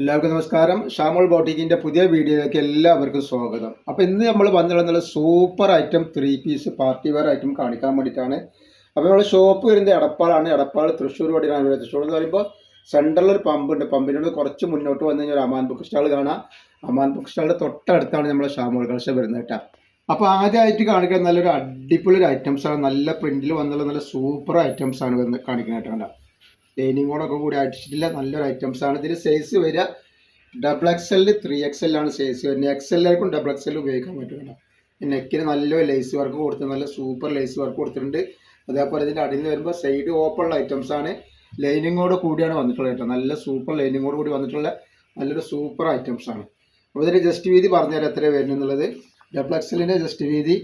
എല്ലാവർക്കും നമസ്കാരം. ഷാമോൾ ബോട്ടിക്കിന്റെ പുതിയ വീഡിയോയിലേക്ക് എല്ലാവർക്കും സ്വാഗതം. അപ്പോൾ ഇന്ന് നമ്മൾ വന്നിട്ടുള്ള super item three piece party wear item കാണിക്കാൻ വേണ്ടിയിട്ടാണ്. അപ്പോൾ നമ്മൾ ഷോപ്പ് വരുന്നത് എടപ്പാളാണ്. എടപ്പാൾ തൃശ്ശൂർ വടിയാണ് വരുന്നത്. തൃശ്ശൂർ എന്ന് പറയുമ്പോൾ സെൻട്രലിൽ ഒരു പമ്പുണ്ട് പമ്പിനോട് കുറച്ച് മുന്നോട്ട് വന്നു കഴിഞ്ഞാൽ അമാൻ ബുക്ക് സ്റ്റാൾ കാണാം. അമാൻ ബുക്ക് സ്റ്റാളിന്റെ തൊട്ടടുത്താണ് നമ്മൾ ഷാമോൾ കളക്ഷൻ വരുന്നത് കേട്ടോ. അപ്പോൾ ആദ്യമായിട്ട് കാണിക്കാൻ നല്ലൊരു അടിപൊളി ഒരു ഐറ്റംസ് ആണ്. നല്ല പ്രിന്റിൽ വന്നുള്ള നല്ല സൂപ്പർ ഐറ്റംസ് ആണ് വരുന്നത് കാണിക്കുന്നത് കേട്ടോ. ലൈനിങ്ങോടൊക്കെ കൂടി അടിച്ചിട്ടില്ല. നല്ലൊരു ഐറ്റംസ് ആണ്. ഇതിന് സൈസ് വരിക. ഡബിൾ എക്സ് ത്രീ എക്സ് എല്ലാണ് സൈസ് വരുന്നത്. എക്സ് ഡബിൾ എക്സ് എൽ ഉപയോഗിക്കാൻ പറ്റും നെക്കിന് നല്ല ലേസ് വർക്ക് കൊടുത്ത് നല്ല സൂപ്പർ ലേസ് വർക്ക് കൊടുത്തിട്ടുണ്ട്. അതേപോലെ ഇതിന്റെ അടിയിൽ വരുമ്പോൾ സൈഡ് ഓപ്പൺ ഐറ്റംസ് ആണ്. ലൈനിങ്ങോട് കൂടിയാണ് വന്നിട്ടുള്ളത് കേട്ടോ. നല്ല സൂപ്പർ ലൈനിങ്ങോട് കൂടി വന്നിട്ടുള്ള നല്ലൊരു സൂപ്പർ ഐറ്റംസ് ആണ്. അപ്പോൾ ഇതിന്റെ ജസ്റ്റ് വീതി പറഞ്ഞുതരാം എത്രയാണ് വരുന്നത് ഡബിൾ എക്സ് എല്ലിന്റെ ജസ്റ്റ് വീതി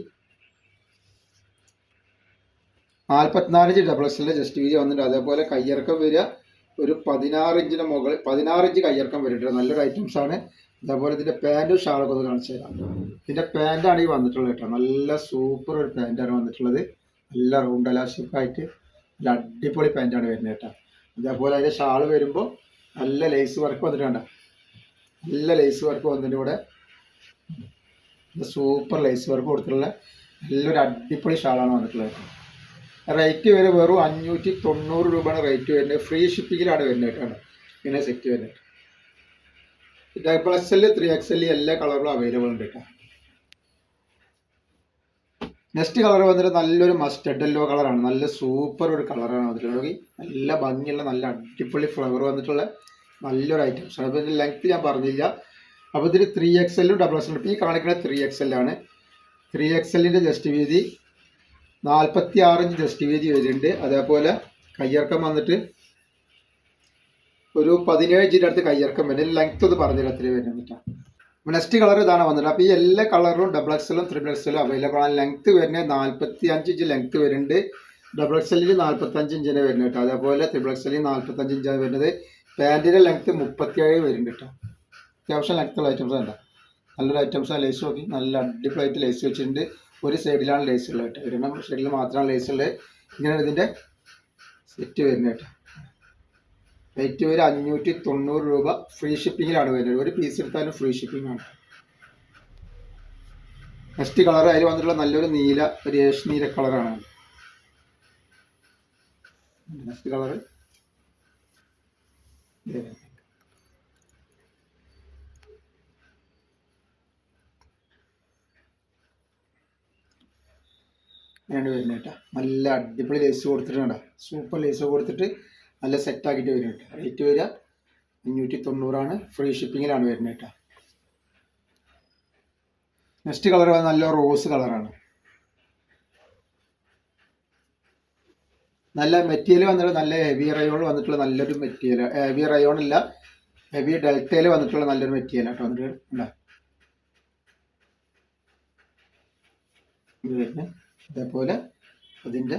നാൽപ്പത്തിനാല് ഇഞ്ച് ഡബിൾ എക്സലിന്റെ ജസ്റ്റ് വീതി വന്നിട്ടുണ്ട്. അതേപോലെ കയ്യിറക്കം വരിക ഒരു പതിനാറ് ഇഞ്ചിന് മുകളിൽ പതിനാറ് ഇഞ്ച് കയ്യിറക്കം വരുന്നുണ്ട് നല്ലൊരു ഐറ്റംസ് ആണ്. അതേപോലെ ഇതിന്റെ പാന്റും ഷാളൊക്കെ ഒന്ന് കാണിച്ചു തരാം. ഇതിന്റെ പാന്റാണ് ഈ വന്നിട്ടുള്ളത് കേട്ടോ. നല്ല സൂപ്പർ ഒരു പാന്റാണ് വന്നിട്ടുള്ളത്. നല്ല റൗണ്ട് അലാസ്റ്റിക്കായിട്ട് നല്ല അടിപൊളി പാന്റാണ് വരുന്നത് കേട്ടോ. അതേപോലെ അതിന്റെ ഷാൾ വരുമ്പോൾ നല്ല ലേസ് വർക്ക് വന്നിട്ടുണ്ട് നല്ല ലേസ് വർക്ക് വന്നിട്ട് ഇവിടെ. സൂപ്പർ ലേസ് വർക്ക് കൊടുത്തിട്ടുള്ള നല്ലൊരു അടിപൊളി ഷാളാണ് വന്നിട്ടുള്ളത് റേറ്റ് വരെ വെറും അഞ്ഞൂറ്റി തൊണ്ണൂറ് രൂപയാണ് റേറ്റ് വരുന്നത്. ഫ്രീ ഷിപ്പിങ്ങിലാണ് വരുന്നത് കേട്ടോ. ഇങ്ങനെ സെറ്റ് വരുന്നത്. Double X L three X L എല്ലാ കളറിലും അവൈലബിൾ ഉണ്ട് കേട്ടോ. നെക്സ്റ്റ് കളർ വന്നിട്ട് നല്ലൊരു മസ്റ്റഡ് യെല്ലോ കളറാണ് നല്ല സൂപ്പർ ഒരു കളറാണ് വന്നിട്ടുള്ളത്. നല്ല ഭംഗിയുള്ള നല്ല അടിപൊളി ഫ്ലവർ വന്നിട്ടുള്ള നല്ലൊരു ഐറ്റംസ് അപ്പോൾ ഇതിന്റെ ലെങ്ത് ഞാൻ പറഞ്ഞില്ല. അപ്പോൾ ഇതിൽ ത്രീ എക്സ് എല്ലും ഡബിൾ എക്സ് എല്ലും ഈ കാണിക്കുന്നത് ത്രീ എക്സ് എല്ലാണ് ത്രീ എക്സ് എല്ലിന്റെ ജസ്റ്റ് വീതി നാൽപ്പത്തി ആറിഞ്ച് ഇഞ്ച് ജസ്റ്റ് വീതി വരുന്നുണ്ട്. അതേപോലെ കയ്യിറക്കം വന്നിട്ട് ഒരു പതിനേഴ് ഇഞ്ചിന്റെ അടുത്ത് കയ്യിറക്കം വരുന്നത് ലെങ്ത് ഒന്ന് പറഞ്ഞില്ല എത്ര വരുന്നിട്ടാ നെക്സ്റ്റ് കളർ ഇതാണ് വന്നത് അപ്പോൾ ഈ എല്ലാ കളറിലും ഡബിൾ എക്സലും ത്രിബിൾ എക്സലും അവൈലബിൾ ആണ്. ലെങ്ത് വരുന്നത് നാൽപ്പത്തി അഞ്ച് ഇഞ്ച് ലെങ്ത് വരുന്നുണ്ട്. ഡബിൾ എക്സലിൽ നാൽപ്പത്തഞ്ച് ഇഞ്ചിന് വരുന്നത് കേട്ടോ അതേപോലെ ത്രിബിൾ എക്സലിൽ നാൽപ്പത്തഞ്ച് ഇഞ്ചാണ് വരുന്നത്. പാന്റിന്റെ ലെങ്ത് മുപ്പത്തിയേഴ് വരുന്നുണ്ട് കേട്ടോ അത്യാവശ്യം ലെങ്ത്തുള്ള ഐറ്റംസ് ഉണ്ട് നല്ലൊരു ഐറ്റംസ് ലേസ് നോക്കി. നല്ല അടിപൊളിയായിട്ട് ലേസ് വെച്ചിട്ടുണ്ട്. ഒരു സൈഡിലാണ് ലേസ് ഉള്ളത് കേട്ടോ. ഒരെണ്ണം സൈഡിൽ മാത്രമാണ് ലേസ് ഉള്ളത്. ഇങ്ങനെയാണ് ഇതിന്റെ സെറ്റ് വരുന്നത് കേട്ടോ. റേറ്റ് വരെ അഞ്ഞൂറ്റി തൊണ്ണൂറ് രൂപ ഫ്രീ ഷിപ്പിങ്ങിലാണ് വരുന്നത്. ഒരു പീസ് എടുത്താലും ഫ്രീ ഷിപ്പിംഗ് ആണ്. നെക്സ്റ്റ് കളർ അതിൽ വന്നിട്ടുള്ള നല്ലൊരു നീല ഒരു ഏഷ് നീല കളറാണ് നെക്സ്റ്റ് കളർ വേണ്ടി വരുന്നത് കേട്ടോ. നല്ല അടിപൊളി ലേസ് കൊടുത്തിട്ടുണ്ട് സൂപ്പർ ലേസ് കൊടുത്തിട്ട് നല്ല സെറ്റാക്കിയിട്ട് വരുന്നുണ്ട് റേറ്റ് വരിക അഞ്ഞൂറ്റി തൊണ്ണൂറാണ് ഫ്രീ ഷിപ്പിങ്ങിലാണ് വരുന്നത് കേട്ടോ. നെക്സ്റ്റ് കളർ നല്ല റോസ് കളറാണ് നല്ല മെറ്റീരിയൽ വന്നിട്ട് നല്ല ഹെവി റയോൺ വന്നിട്ടുള്ള നല്ലൊരു മെറ്റീരിയൽ ഹെവി റയോൺ അല്ല ഹെവി ഡെൽറ്റയിൽ വന്നിട്ടുള്ള നല്ലൊരു മെറ്റീരിയൽ കേട്ടോ. വന്നിട്ട് ഉണ്ടോ അതേപോലെ അതിന്റെ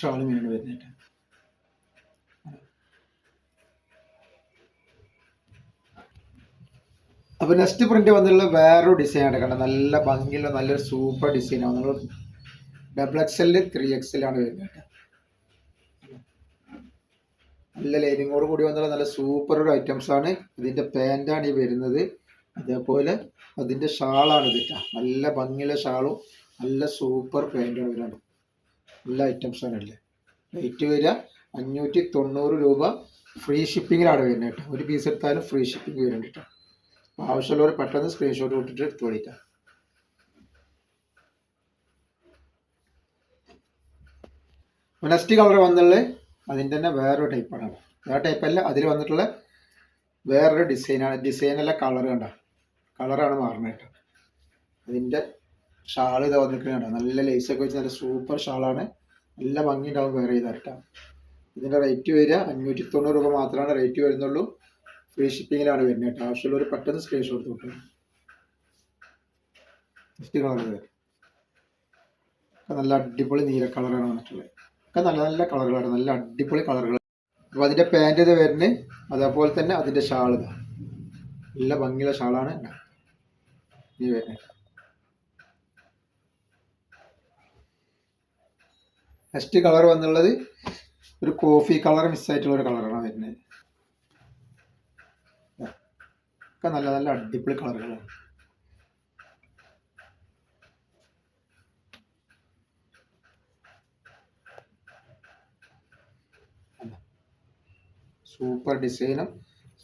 ഷാളും ഇങ്ങനെ വരുന്നുണ്ട് അപ്പോൾ നെക്സ്റ്റ് പ്രിന്റ് വന്നിട്ടുള്ള വേറൊരു ഡിസൈനാണ് കണ്ടത്. നല്ല ഭംഗിയുള്ള നല്ലൊരു സൂപ്പർ ഡിസൈനാണ് നിങ്ങൾ ഡബിൾ എക്സ് എല്ലിൽ ത്രീ എക്സ് എല്ലാണ് വരുന്നത് നല്ല ലൈനിങ്ങോട് കൂടി വന്നുള്ള നല്ല സൂപ്പർ ഒരു ഐറ്റംസ് ആണ്. ഇതിന്റെ പാന്റാണ് ഈ വരുന്നത്. അതേപോലെ അതിന്റെ ഷാളാണ് ഇത് കേട്ടോ. നല്ല ഭംഗിയുള്ള ഷാളും നല്ല സൂപ്പർ പാന്റാണ് വരുന്നത് നല്ല ഐറ്റംസ് ആണ് അല്ലേ റേറ്റ് വരിക അഞ്ഞൂറ്റി തൊണ്ണൂറ് രൂപ ഫ്രീ ഷിപ്പിങ്ങിലാണ് വരുന്നത് കേട്ടോ. ഒരു പീസ് എടുത്താലും ഫ്രീ ഷിപ്പിംഗ് വരുന്നുണ്ട് കേട്ടോ. ആവശ്യമുള്ളവർ പെട്ടെന്ന് സ്ക്രീൻഷോട്ട് വിട്ടിട്ട് എടുത്തു വേണ്ടിയിട്ടാ നെക്സ്റ്റ് കളർ വന്നുള്ളത് അതിന്റെ തന്നെ വേറൊരു ടൈപ്പാണ് വേറെ ടൈപ്പല്ല അതിൽ വന്നിട്ടുള്ള വേറൊരു ഡിസൈനാണ് ഡിസൈനല്ല കളർ കണ്ട? കളറാണ് മാറുന്നത് കേട്ടോ. അതിന്റെ ഷാൾ ഇതാ വന്നിട്ടുണ്ട് നല്ല ലേസൊക്കെ വെച്ച് നല്ല സൂപ്പർ ഷാളാണ്. നല്ല ഭംഗി ഉണ്ടാവും വേറെ ചെയ്താൽ കേട്ടോ. ഇതിന്റെ റേറ്റ് വരിക അഞ്ഞൂറ്റി തൊണ്ണൂറ് രൂപ മാത്രമാണ് റേറ്റ് വരുന്നുള്ളൂ. ഫ്രീ ഷിപ്പിങ്ങിലാണ് വരുന്നത് കേട്ടോ. ആവശ്യമുള്ളവർ പെട്ടെന്ന് സ്ക്രീൻഷോട്ട് കിട്ടും നെക്സ്റ്റ് നല്ല അടിപൊളി നീല കളറാണ് വന്നിട്ടുള്ളത്. ഒക്കെ നല്ല നല്ല കളറുകളാണ് നല്ല അടിപൊളി കളറുകൾ അപ്പൊ അതിന്റെ പാന്റ് ഇത് വരുന്നത് അതേപോലെ തന്നെ അതിന്റെ ഷാൾ ഇതാ. നല്ല ഭംഗിയുള്ള ഷാളാണ്. ഈ വരുന്നത്. നെക്സ്റ്റ് കളർ വന്നുള്ളത് ഒരു കോഫി കളർ മിസ്സായിട്ടുള്ള ഒരു കളറാണ് വരുന്നത്. ഒക്കെ നല്ല നല്ല അടിപൊളി കളറുകളാണ് സൂപ്പർ ഡിസൈനും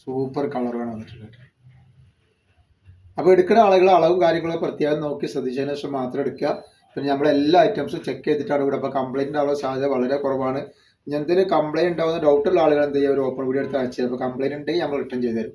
സൂപ്പർ കളറുമാണ് വന്നിട്ടുള്ളത്. അപ്പോൾ എടുക്കുന്ന ആളുകൾ അളവും കാര്യങ്ങളും പ്രത്യേകം നോക്കി ശ്രദ്ധിച്ചതിന് ശേഷം മാത്രം എടുക്കുക. പിന്നെ നമ്മൾ എല്ലാ ഐറ്റംസും ചെക്ക് ചെയ്തിട്ടാണ് ഇവിടെ. അപ്പോൾ കംപ്ലൈന്റ് ഉണ്ടാവാൻ സാധ്യത വളരെ കുറവാണ്. ഇനി എന്തെങ്കിലും കംപ്ലൈന്റ് ഉണ്ടാവുന്ന ഡൗട്ടുള്ള ആളുകൾ എന്ത് ചെയ്യുക ഒരു ഓപ്പൺ വീഡിയോ എടുത്ത് അയച്ചു തരും. അപ്പോൾ കംപ്ലൈന്റ് ഉണ്ടെങ്കിൽ നമ്മൾ റിട്ടേൺ ചെയ്തു തരും.